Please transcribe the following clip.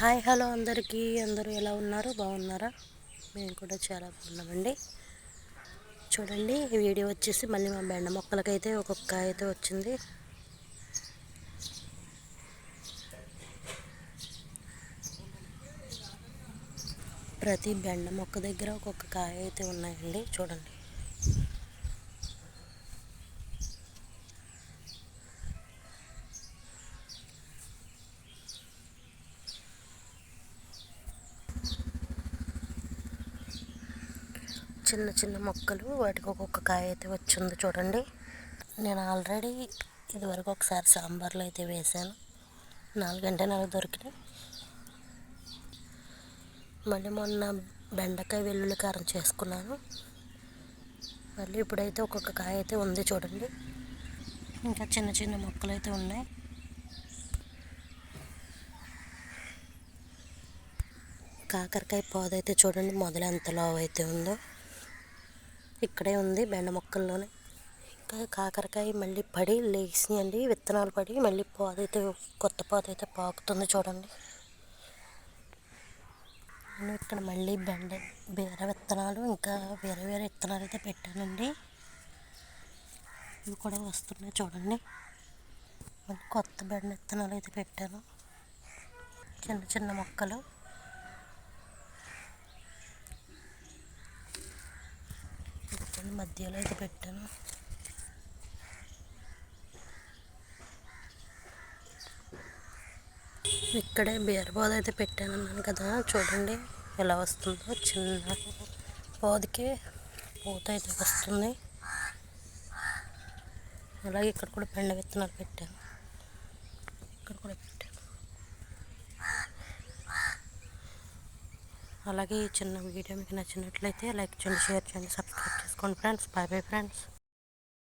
Hi hello అందరికీ. అందరూ ఎలా ఉన్నారు? బాగున్నారా? మేము కూడా చాలా బాగున్నామండి. చూడండి ఈ వీడియో వచ్చేసి మళ్ళీ మా బెండ మొక్కలకైతే ఒక్కొక్క కాయ అయితే వచ్చింది. ప్రతి బెండ మొక్క దగ్గర ఒక్కొక్క కాయ అయితే ఉన్నాయండి. చూడండి. చిన్న చిన్న మొక్కలు వాటికి ఒక్కొక్క కాయ అయితే వచ్చింది చూడండి. నేను ఆల్రెడీ ఇదివరకు ఒకసారి సాంబార్లో అయితే వేసాను. నాలుగంటే నాలుగు దొరికినాయి. మళ్ళీ మొన్న బెండకాయ వెల్లుల్లి కారం చేసుకున్నాను. మళ్ళీ ఇప్పుడైతే ఒక్కొక్క కాయ అయితే ఉంది చూడండి. ఇంకా చిన్న చిన్న మొక్కలు అయితే ఉన్నాయి. కాకరకాయ పోదైతే చూడండి మొదలు ఎంత లావు అయితే ఉందో. ఇక్కడే ఉంది బెండ మొక్కల్లోనే. ఇంకా కాకరకాయ మళ్ళీ పడి లేచినాయండి విత్తనాలు పడి మళ్ళీ పోదైతే కొత్త పాదైతే పాకుతుంది చూడండి. నేను ఇక్కడ మళ్ళీ బెండ బీర విత్తనాలు ఇంకా వేరే వేరే విత్తనాలు అయితే పెట్టానండి. ఇవి కూడా వస్తున్నాయి చూడండి. మళ్ళీ కొత్త బెండ విత్తనాలు అయితే పెట్టాను. చిన్న చిన్న మొక్కలు. మధ్యలో అయితే పెట్టాను. ఇక్కడే బీరబోద అయితే పెట్టాను అన్నాను కదా చూడండి ఎలా వస్తుందో. చిన్న బోధకి పూత అయితే వస్తుంది. అలాగే ఇక్కడ కూడా పెండ విత్తనాలు పెట్టాను. ఇక్కడ కూడా పెట్టాను. అలాగే ఈ చిన్న వీడియో మీకు నచ్చినట్లయితే లైక్ చేయండి షేర్ చేయండి సబ్స్క్రైబ్ చేసుకోండి ఫ్రెండ్స్. Bye bye friends.